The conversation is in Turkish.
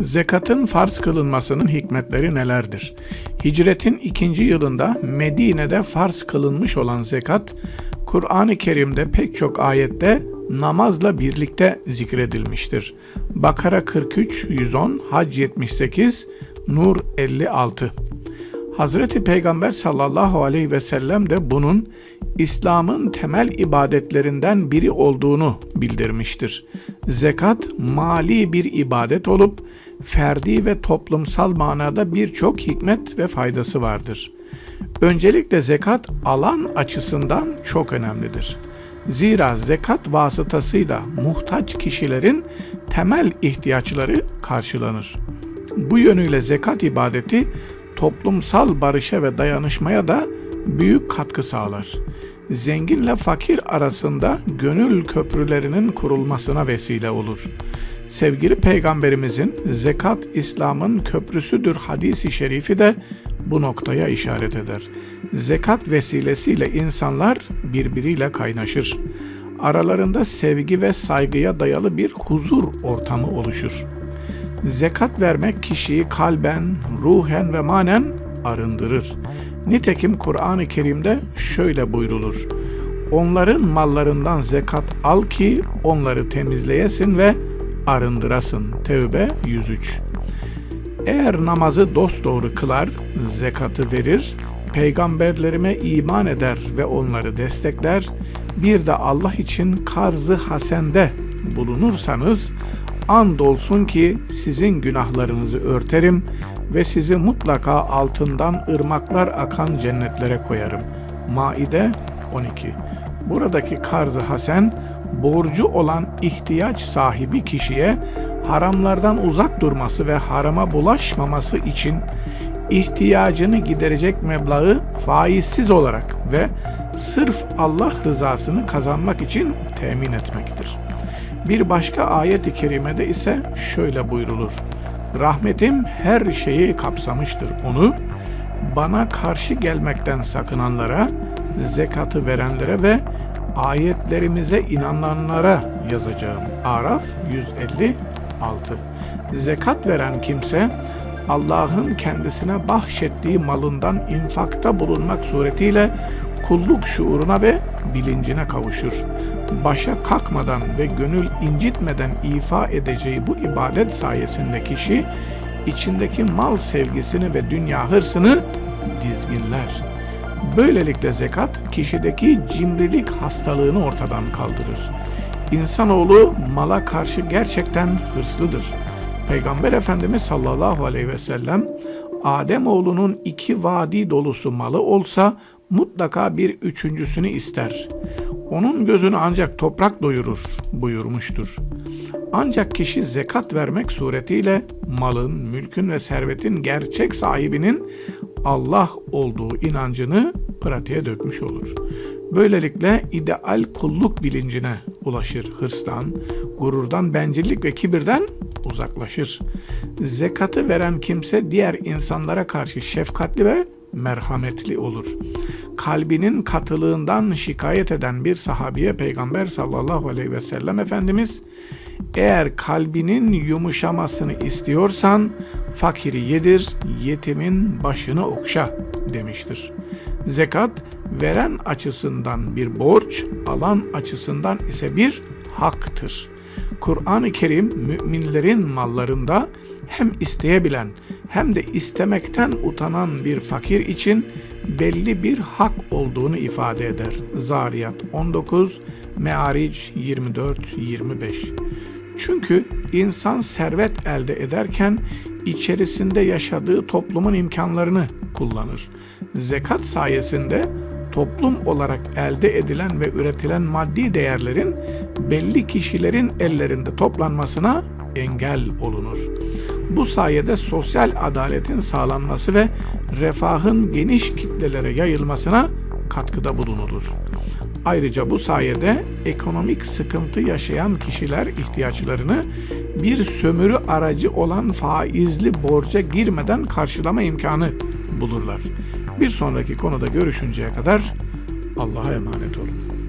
Zekatın farz kılınmasının hikmetleri nelerdir? Hicretin ikinci yılında Medine'de farz kılınmış olan zekat, Kur'an-ı Kerim'de pek çok ayette namazla birlikte zikredilmiştir. Bakara 43, 110, Hac 78, Nur 56. Hazreti Peygamber sallallahu aleyhi ve sellem de bunun İslam'ın temel ibadetlerinden biri olduğunu bildirmiştir. Zekat mali bir ibadet olup ferdi ve toplumsal manada birçok hikmet ve faydası vardır. Öncelikle zekat alan açısından çok önemlidir. Zira zekat vasıtasıyla muhtaç kişilerin temel ihtiyaçları karşılanır. Bu yönüyle zekat ibadeti toplumsal barışa ve dayanışmaya da büyük katkı sağlar. Zenginle fakir arasında gönül köprülerinin kurulmasına vesile olur. Sevgili Peygamberimizin zekat İslam'ın köprüsüdür hadisi şerifi de bu noktaya işaret eder. Zekat vesilesiyle insanlar birbiriyle kaynaşır. Aralarında sevgi ve saygıya dayalı bir huzur ortamı oluşur. Zekat vermek kişiyi kalben, ruhen ve manen arındırır. Nitekim Kur'an-ı Kerim'de şöyle buyrulur. Onların mallarından zekat al ki onları temizleyesin ve arındırasın. Tevbe 103 Eğer namazı dosdoğru kılar, zekatı verir, peygamberlerime iman eder ve onları destekler, bir de Allah için karzı hasende bulunursanız, andolsun ki sizin günahlarınızı örterim ve sizi mutlaka altından ırmaklar akan cennetlere koyarım. Maide 12 Buradaki karz-ı hasen, borcu olan ihtiyaç sahibi kişiye haramlardan uzak durması ve harama bulaşmaması için ihtiyacını giderecek meblağı faizsiz olarak ve sırf Allah rızasını kazanmak için temin etmektir. Bir başka ayet-i kerimede ise şöyle buyrulur. Rahmetim her şeyi kapsamıştır. Onu bana karşı gelmekten sakınanlara, zekatı verenlere ve ayetlerimize inananlara yazacağım. Araf 156 Zekat veren kimse Allah'ın kendisine bahşettiği malından infakta bulunmak suretiyle kulluk şuuruna ve bilincine kavuşur. Başa kalkmadan ve gönül incitmeden ifa edeceği bu ibadet sayesinde kişi içindeki mal sevgisini ve dünya hırsını dizginler. Böylelikle zekat kişideki cimrilik hastalığını ortadan kaldırır. İnsanoğlu mala karşı gerçekten hırslıdır. Peygamber Efendimiz sallallahu aleyhi ve sellem Adem oğlunun iki vadi dolusu malı olsa mutlaka bir üçüncüsünü ister. Onun gözünü ancak toprak doyurur buyurmuştur. Ancak kişi zekat vermek suretiyle malın, mülkün ve servetin gerçek sahibinin Allah olduğu inancını pratiğe dökmüş olur. Böylelikle ideal kulluk bilincine ulaşır. Hırstan, gururdan, bencillik ve kibirden uzaklaşır. Zekatı veren kimse diğer insanlara karşı şefkatli ve merhametli olur. Kalbinin katılığından şikayet eden bir sahabiye Peygamber sallallahu aleyhi ve sellem Efendimiz eğer kalbinin yumuşamasını istiyorsan fakiri yedir, yetimin başını okşa demiştir. Zekat veren açısından bir borç, alan açısından ise bir haktır. Kur'an-ı Kerim müminlerin mallarında hem isteyebilen hem de istemekten utanan bir fakir için belli bir hak olduğunu ifade eder. Zariyat 19, Mearic 24-25 Çünkü insan servet elde ederken içerisinde yaşadığı toplumun imkanlarını kullanır. Zekat sayesinde toplum olarak elde edilen ve üretilen maddi değerlerin belli kişilerin ellerinde toplanmasına engel olunur. Bu sayede sosyal adaletin sağlanması ve refahın geniş kitlelere yayılmasına katkıda bulunulur. Ayrıca bu sayede ekonomik sıkıntı yaşayan kişiler ihtiyaçlarını bir sömürü aracı olan faizli borca girmeden karşılama imkanı bulurlar. Bir sonraki konuda görüşünceye kadar Allah'a emanet olun.